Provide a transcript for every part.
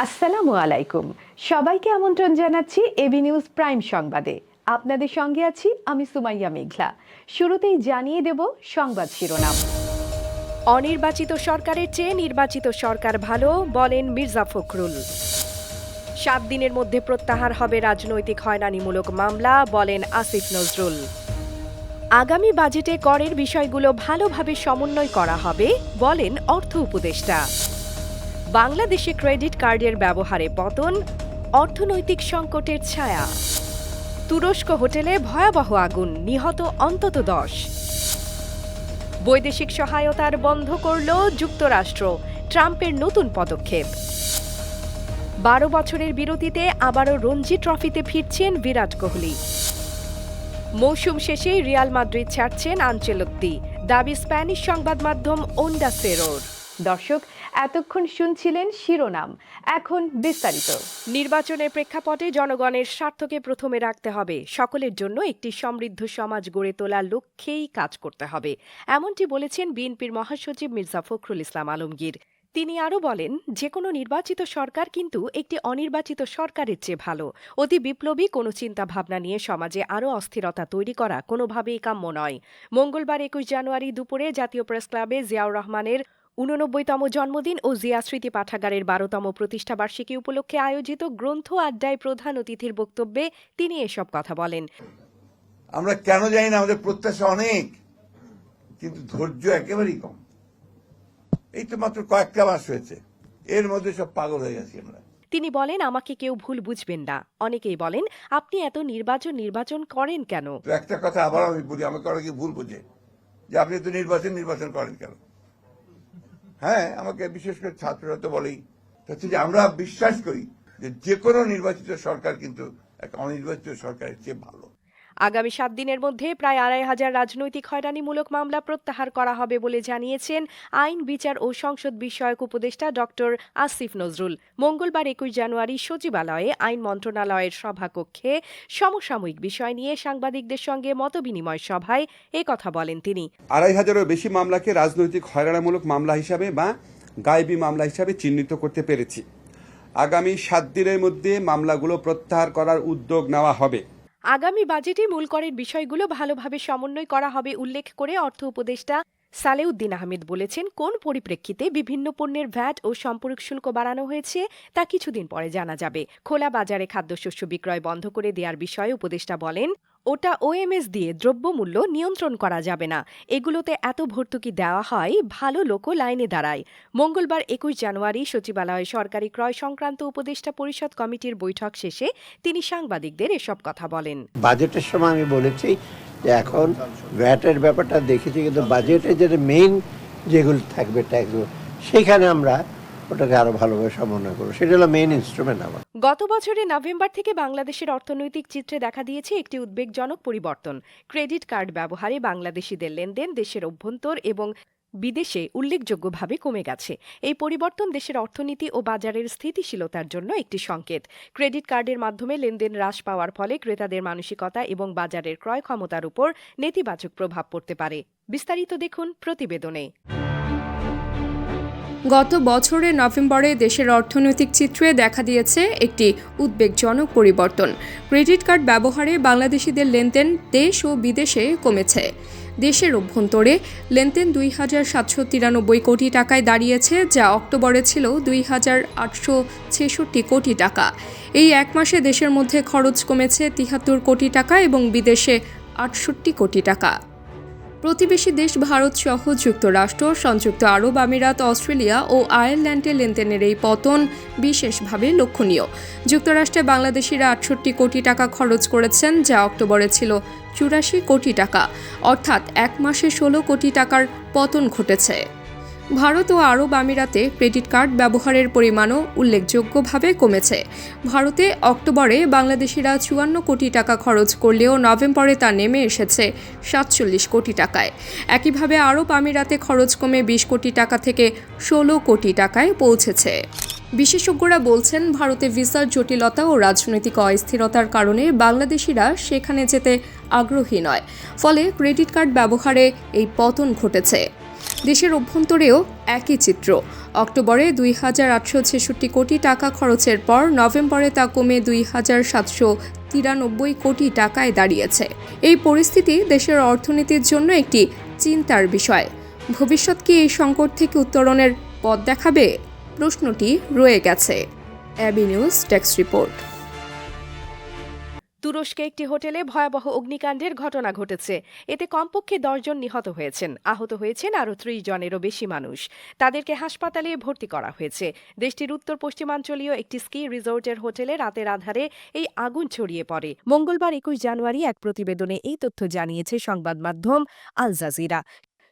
আসসালামু আলাইকুম। সবাইকে আমন্ত্রণ জানাচ্ছি এবি নিউজ প্রাইম সংবাদে। আপনাদের সঙ্গে আছি আমি সুমাইয়া মেঘলা। শুরুতেই জানিয়ে দেব সংবাদ শিরোনাম। অনির্বাচিত সরকারের চেয়ে নির্বাচিত সরকার ভালো বলেন মির্জা ফখরুল। সাত দিনের মধ্যে প্রত্যাহার হবে রাজনৈতিক হয়রানিমূলক মামলা, বলেন আসিফ নজরুল। আগামী বাজেটে করের বিষয়গুলো ভালোভাবে সমন্বয় করা হবে, বলেন অর্থ উপদেষ্টা। বাংলাদেশে ক্রেডিট কার্ডের ব্যবহারে পতন, অর্থনৈতিক সংকটের ছায়া। তুরস্ক হোটেলে ভয়াবহ আগুন, নিহত অন্তত দশ। বৈদেশিক সহায়তার বন্ধ করল যুক্তরাষ্ট্র, ট্রাম্পের নতুন পদক্ষেপ। বারো বছরের বিরতিতে আবারও রঞ্জি ট্রফিতে ফিরছেন বিরাট কোহলি। মৌসুম শেষেই রিয়াল মাদ্রিদ ছাড়ছেন আঞ্চেলত্তি, দাবি স্প্যানিশ সংবাদ মাধ্যম ওন্ডা সেরোর দর্শক, এতক্ষণ শুনছিলেন শিরোনাম। এখন বিস্তারিত। নির্বাচনের প্রেক্ষাপটে জনগণের স্বার্থকে প্রথমে রাখতে হবে। সকলের জন্য একটি সমৃদ্ধ সমাজ গড়ে তোলার লক্ষ্যেই কাজ করতে হবে। এমনটি বলেছেন বিএনপির মহাসচিব মির্জা ফখরুল ইসলাম আলমগীর। তিনি আরও বলেন যে কোনো নির্বাচিত সরকার কিন্তু একটি অনির্বাচিত সরকারের চেয়ে ভালো। অতি বিপ্লবী কোনো চিন্তাভাবনা নিয়ে সমাজে আরও অস্থিরতা তৈরি করা কোনোভাবেই কাম্য নয়। মঙ্গলবার একুশ জানুয়ারি দুপুরে জাতীয় প্রেস ক্লাবে জিয়াউর রহমানের উননব্বইতম জন্মদিন ও জিয়া স্মৃতি পাঠাগারের বারোতম প্রতিষ্ঠাবার্ষিকী উপলক্ষে আয়োজিত গ্রন্থ আড্ডায় প্রধান অতিথির বক্তব্যে তিনি এসব কথা বলেন। আমরা কেন জানি না আমাদের প্রত্যাশা অনেক কিন্তু ধৈর্য একেবারেই কম। এই তো মাত্র কয়েকটা মাস হয়েছে এর মধ্যে সব পাগল হয়ে গেছি আমরা। তিনি বলেন আমাকে কেউ ভুল বুঝবেন না। অনেকেই বলেন আপনি এত নির্বাচন নির্বাচন করেন কেন? একটা কথা আবার আমি বলি আমাকে অনেকে ভুল বুঝে যে আপনি তো নির্বাচন নির্বাচন করেন কেন? হ্যাঁ আমাকে বিশেষ করে ছাত্ররা তো বলেই। হচ্ছে যে আমরা বিশ্বাস করি যে যে কোনো নির্বাচিত সরকার কিন্তু একটা অনির্বাচিত সরকারের চেয়ে ভালো। আগামী সাত দিনের মধ্যে প্রায় আড়াই হাজার রাজনৈতিক হয়রানিমূলক মামলা প্রত্যাহার করা হবে বলে জানিয়েছেন আইন, বিচার ও সংসদ বিষয়ক উপদেষ্টা ডক্টর আসিফ নজরুল। মঙ্গলবার একুশ জানুয়ারি সচিবালয়ে আইন মন্ত্রণালয়ের সভাকক্ষে সমসাময়িক বিষয় নিয়ে সাংবাদিকদের সঙ্গে মতবিনিময় সভায় কথা বলেন তিনি। আড়াই হাজারেরও বেশি মামলাকে রাজনৈতিক হয়রানামূলক মামলা হিসাবে বা গায়েবী মামলা হিসাবে চিহ্নিত করতে পেরেছি। আগামী সাত দিনের মধ্যে মামলাগুলো প্রত্যাহার করার উদ্যোগ নেওয়া হবে। আগামী বাজেটে মূল করের বিষয়গুলো ভালোভাবে সমন্বয় করা হবে, উল্লেখ করে অর্থ উপদেষ্টা সালেউদ্দিন আহমেদ বলেছেন, কোন পরিপ্রেক্ষিতে বিভিন্ন পণ্যের ভ্যাট ও সম্পর্ক শুল্ক বাড়ানো হয়েছে তা কিছুদিন পরে জানা যাবে। খোলা বাজারে খাদ্যশস্য বিক্রয় বন্ধ করে দেওয়ার বিষয়ে উপদেষ্টা বলেন ওটা ওএমএস দিয়ে দ্রব্যমূল্য নিয়ন্ত্রণ করা যাবে না। এগুলোতে এত ভর্তুকি দেওয়া হয়, ভালো লোকও লাইনে দাঁড়ায়। মঙ্গলবার একুশ জানুয়ারি সচিবালয়ে সরকারি ক্রয় সংক্রান্ত উপদেষ্টা পরিষদ কমিটির বৈঠক শেষে তিনি সাংবাদিকদের এসব কথা বলেন। বাজেটের সময় আমি বলেছি যে এখন ভ্যাটের ব্যাপারটা দেখেছি, কিন্তু বাজেটে যেটা মেইন যেগুলো থাকবে ট্যাক্সগুলো সেখানে আমরা ওটাকে আরও ভালোভাবে সমন্বয় করব সেটা হলো মেইন ইনস্ট্রুমেন্ট আমার। গত বছরের নভেম্বর থেকে বাংলাদেশের অর্থনৈতিক চিত্রে দেখা দিয়েছে একটি উদ্বেগজনক পরিবর্তন। ক্রেডিট কার্ড ব্যবহারে বাংলাদেশিদের লেনদেন দেশের অভ্যন্তর এবং বিদেশে উল্লেখযোগ্যভাবে কমে গেছে। এই পরিবর্তন দেশের অর্থনীতি ও বাজারের স্থিতিশীলতার জন্য একটি সংকেত। ক্রেডিট কার্ডের মাধ্যমে লেনদেন হ্রাস পাওয়ার ফলে ক্রেতাদের মানসিকতা এবং বাজারের ক্রয় ক্ষমতার উপর নেতিবাচক প্রভাব পড়তে পারে। বিস্তারিত দেখুন প্রতিবেদনে। গত বছরের নভেম্বরে দেশের অর্থনৈতিক চিত্রে দেখা দিয়েছে একটি উদ্বেগজনক পরিবর্তন। ক্রেডিট কার্ড ব্যবহারে বাংলাদেশিদের লেনদেন দেশ ও বিদেশে কমেছে। দেশের অভ্যন্তরে লেনদেন দুই হাজার সাতশো তিরানব্বই কোটি টাকায় দাঁড়িয়েছে, যা অক্টোবরে ছিল দুই হাজার আটশো ছেষট্টি কোটি টাকা। এই এক মাসে দেশের মধ্যে খরচ কমেছে তিহাত্তর কোটি টাকা এবং বিদেশে আটষট্টি কোটি টাকা। প্রতিবেশী দেশ ভারত সহ যুক্তরাষ্ট্র, সংযুক্ত আরব আমিরাত, অস্ট্রেলিয়া ও আয়ারল্যান্ডে লেনদেনের এই পতন বিশেষভাবে লক্ষণীয়। যুক্তরাষ্ট্রে বাংলাদেশিরা আটষট্টি কোটি টাকা খরচ করেছেন, যা অক্টোবরে ছিল চুরাশি কোটি টাকা। অর্থাৎ এক মাসে ষোলো কোটি টাকার পতন ঘটেছে। ভারত ও আরব আমিরাতে ক্রেডিট কার্ড ব্যবহারের পরিমাণও উল্লেখযোগ্যভাবে কমেছে। ভারতে অক্টোবরে বাংলাদেশিরা চুয়ান্ন কোটি টাকা খরচ করলেও নভেম্বরে তা নেমে এসেছে সাতচল্লিশ কোটি টাকায়। একইভাবে আরব আমিরাতে খরচ কমে বিশ কোটি টাকা থেকে ষোলো কোটি টাকায় পৌঁছেছে। বিশেষজ্ঞরা বলছেন, ভারতে ভিসার জটিলতা ও রাজনৈতিক অস্থিরতার কারণে বাংলাদেশিরা সেখানে যেতে আগ্রহী নয়। ফলে ক্রেডিট কার্ড ব্যবহারে এই পতন ঘটেছে। দেশের অভ্যন্তরেও একই চিত্র। অক্টোবরে দুই হাজার আটশো ছেষট্টি কোটি টাকা খরচের পর নভেম্বরে তা কমে দুই হাজার সাতশো তিরানব্বই কোটি টাকায় দাঁড়িয়েছে। এই পরিস্থিতি দেশের অর্থনীতির জন্য একটি চিন্তার বিষয়। ভবিষ্যৎ কি এই সংকট থেকে উত্তরণের পথ দেখাবে? প্রশ্নটি রয়ে গেছে। অ্যাবি নিউজ টেক্সট রিপোর্ট। তুরস্কে একটি হোটেলে ভয়াবহ অগ্নিকাণ্ডের ঘটনা ঘটেছে। এতে কমপক্ষে দশজন নিহত হয়েছেন। আহত হয়েছেন আরও ত্রিশ জনেরও বেশি মানুষ। তাদেরকে হাসপাতালে ভর্তি করা হয়েছে। দেশটির উত্তর পশ্চিমাঞ্চলীয় একটি স্কি রিসোর্টের হোটেলে রাতের আধারে এই আগুন ছড়িয়ে পড়ে। মঙ্গলবার একুশ জানুয়ারি এক প্রতিবেদনে এই তথ্য জানিয়েছে সংবাদ মাধ্যম আল জাজিরা।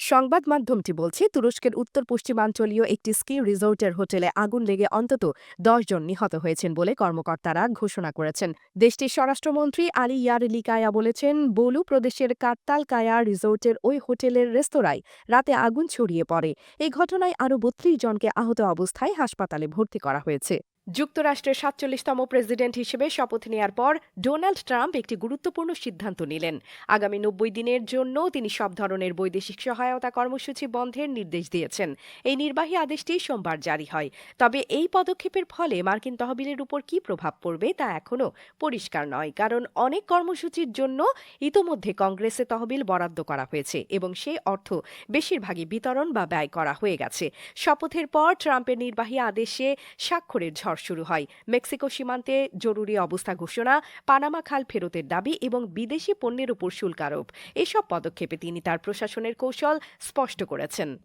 সংবাদ মাধ্যমটি বলছে, তুরস্কের উত্তর পশ্চিমাঞ্চলীয় একটি স্কি রিসোর্টের হোটেলে আগুন লেগে অন্তত দশ জন নিহত হয়েছেন বলে কর্মকর্তারা ঘোষণা করেছেন। দেশটির স্বরাষ্ট্রমন্ত্রী আলী ইয়ারলি কায়া বলেছেন, বোলু প্রদেশের কাত্তাল কায়া রিসোর্টের ওই হোটেলের রেস্তোরাঁয় রাতে আগুন ছড়িয়ে পড়ে। এই ঘটনায় আরও বত্রিশ জনকে আহত অবস্থায় হাসপাতালে ভর্তি করা হয়েছে। যুক্তরাষ্ট্রের সাতচল্লিশতম প্রেসিডেন্ট হিসেবে শপথ নেয়ার পর ডোনাল্ড ট্রাম্প একটি গুরুত্বপূর্ণ সিদ্ধান্ত নিলেন। আগামী নব্বই দিনের জন্য তিনি সব ধরনের বৈদেশিক সহায়তা কর্মসূচি বন্ধের নির্দেশ দিয়েছেন। এই নির্বাহী আদেশটি সোমবার জারি হয়। তবে এই পদক্ষেপের ফলে মার্কিন তহবিলের উপর কী প্রভাব পড়বে তা এখনও পরিষ্কার নয়, কারণ অনেক কর্মসূচির জন্য ইতোমধ্যে কংগ্রেসে তহবিল বরাদ্দ করা হয়েছে এবং সেই অর্থ বেশিরভাগই বিতরণ বা ব্যয় করা হয়ে গেছে। শপথের পর ট্রাম্পের নির্বাহী আদেশে স্বাক্ষরের ঝড় শুরু হয়। মেক্সিকো সীমান্তে জরুরি অবস্থা ঘোষণা, পানামা খাল ফেরতের দাবি এবং বিদেশি পণ্যের উপর শুল্ক আরোপ। এসব পদক্ষেপে তিনি তার প্রশাসনের কৌশল স্পষ্ট করেছেন।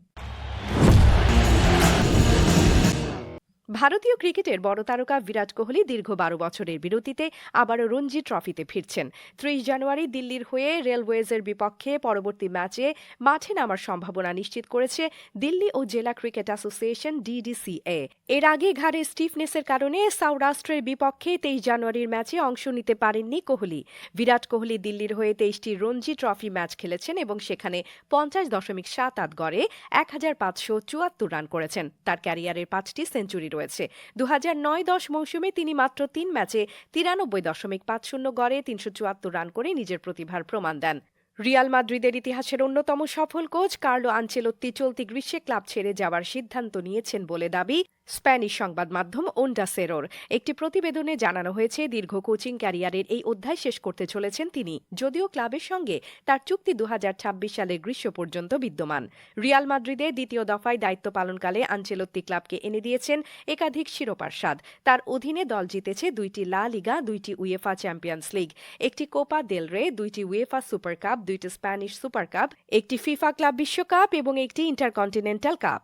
ভারতীয় ক্রিকেটের বড় তারকা বিরাট কোহলি দীর্ঘ বারো বছরের বিরতিতে আবারও রঞ্জি ট্রফিতে ফিরছেন। ত্রিশ জানুয়ারি দিল্লির হয়ে রেলওয়েজের বিপক্ষে পরবর্তী ম্যাচে মাঠে নামার সম্ভাবনা নিশ্চিত করেছে দিল্লি ও জেলা ক্রিকেট অ্যাসোসিয়েশন ডিডিসিএ। এর আগে ঘাড়ে স্টিফনেসের কারণে সৌরাষ্ট্রের বিপক্ষে তেইশ জানুয়ারির ম্যাচে অংশ নিতে পারেননি কোহলি। বিরাট কোহলি দিল্লির হয়ে তেইশটি রঞ্জি ট্রফি ম্যাচ খেলেছেন এবং সেখানে পঞ্চাশ দশমিক সাত আট গড়ে এক হাজার পাঁচশো চুয়াত্তর রান করেছেন। তার ক্যারিয়ারের পাঁচটি সেঞ্চুরি রয়েছে। দু হাজার নয় দশ মৌসুমে তিনি মাত্র তিন ম্যাচে তিরানব্বই দশমিক পাঁচ শূন্য গড়ে তিনশো চুয়াত্তর রান করে নিজের প্রতিভার প্রমাণ দেন। রিয়াল মাদ্রিদের ইতিহাসের অন্যতম সফল কোচ কার্লো আনচেলত্তি চলতি গ্রীষ্মে ক্লাব ছেড়ে যাওয়ার সিদ্ধান্ত নিয়েছেন বলে দাবি স্প্যানিশ সংবাদ মাধ্যম ওন্ডা সেরোর। একটি প্রতিবেদনে জানানো হয়েছে, দীর্ঘ কোচিং ক্যারিয়ারের এই অধ্যায় শেষ করতে চলেছেন তিনি। যদিও ক্লাবের সঙ্গে তার চুক্তি দু হাজার ছাব্বিশ সালের গ্রীষ্ম পর্যন্ত বিদ্যমান। রিয়াল মাদ্রিদে দ্বিতীয় দফায় দায়িত্ব পালনকালে আনচেলত্তি ক্লাবকে এনে দিয়েছেন একাধিক শিরোপার স্বাদ তার অধীনে দল জিতেছে দুইটি লা লিগা, দুইটি উয়েফা চ্যাম্পিয়ন্স লিগ। একটি কোপা দেল রে, দুইটি উয়েফা সুপার কাপ, দুইটি স্প্যানিশ সুপার কাপ, একটি ফিফা ক্লাব বিশ্বকাপ এবং একটি ইন্টারকন্টিনেন্টাল কাপ।